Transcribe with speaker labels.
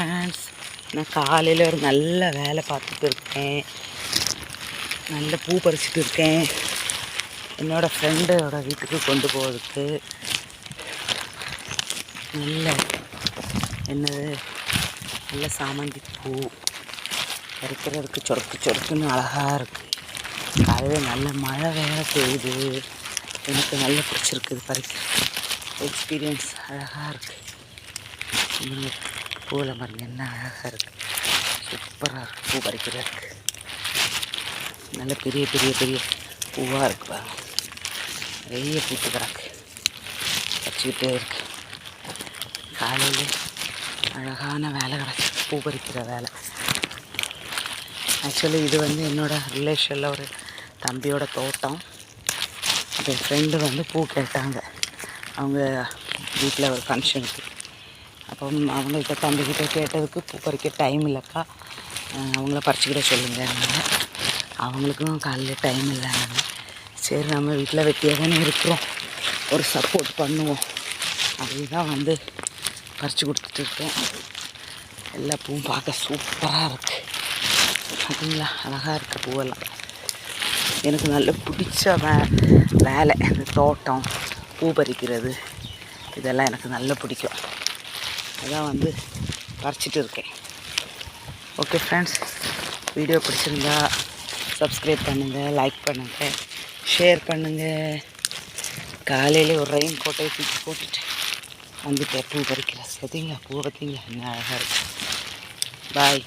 Speaker 1: Friends நான் காலையில் ஒரு நல்ல வேலை பார்த்துட்டு இருக்கேன். நல்ல பூ பறிச்சுட்டு இருக்கேன். என்னோடய ஃப்ரெண்டோட வீட்டுக்கு கொண்டு போகிறதுக்கு நல்ல என்னது? நல்ல சாமந்தி பூ பறிக்கிறதுக்கு சொருக்கு சொருக்குன்னு அழகாக இருக்குது காலையில் நல்ல மழை வேற பெய்யுது. எனக்கு நல்ல பிடிச்சிருக்குது பறிக்க. எக்ஸ்பீரியன்ஸ் அழகாக இருக்குது பூவில் மரம் என்ன அழகாக இருக்குது சூப்பராக இருக்குது பூ பறிக்கிறதுக்கு நல்ல பெரிய பெரிய பெரிய பூவாக இருக்கு பாருங்க. நிறைய பூத்து கிடக்கு வச்சுக்கிட்டே இருக்கு. காலையில் அழகான வேலை கிடக்கு. பூ பறிக்கிற வேலை. ஆக்சுவலி இது வந்து என்னோடய ரிலேஷனில் ஒரு தம்பியோட தோட்டம். என் ஃப்ரெண்டு வந்து பூ கேட்டாங்க. அவங்க வீட்டில் ஒரு ஃபங்க்ஷனுக்கு அப்போ அவங்கள்ட்ட தம்பிக்கிட்ட கேட்டதுக்கு பூ பறிக்க டைம் இல்லைக்கா அவங்கள பறிச்சுக்கிட சொல்லுங்கன்னாங்க அவங்களுக்கும் காலையில் டைம் இல்லைன்னாங்க சரி நம்ம வீட்டில் வெட்டியாக தானே இருக்கிறோம் ஒரு சப்போர்ட் பண்ணுவோம் அதுதான் வந்து பறித்து கொடுத்துட்டு இருக்கேன் எல்லா பூவும் பார்க்க சூப்பராக இருக்குது பார்த்தீங்களா அழகாக இருக்குது பூவெல்லாம் எனக்கு நல்ல பிடிச்ச வே வேலை இந்த தோட்டம் பூ பறிக்கிறது இதெல்லாம் எனக்கு நல்ல பிடிக்கும் அதான் வந்து பறிச்சிட்டு இருக்கேன். ஓகே ஃப்ரெண்ட்ஸ் வீடியோ பிடிச்சிருந்தா சப்ஸ்கிரைப் பண்ணுங்கள் லைக் பண்ணுங்கள் ஷேர் பண்ணுங்கள் காலையில் ஒரு ரெயின் கோட்டை தூக்கி போட்டுட்டு வந்து பூ பறிக்கிறேன். சரிங்களா? பூ பார்த்தீங்களா? என்ன அழகாக இருக்கும் பாய்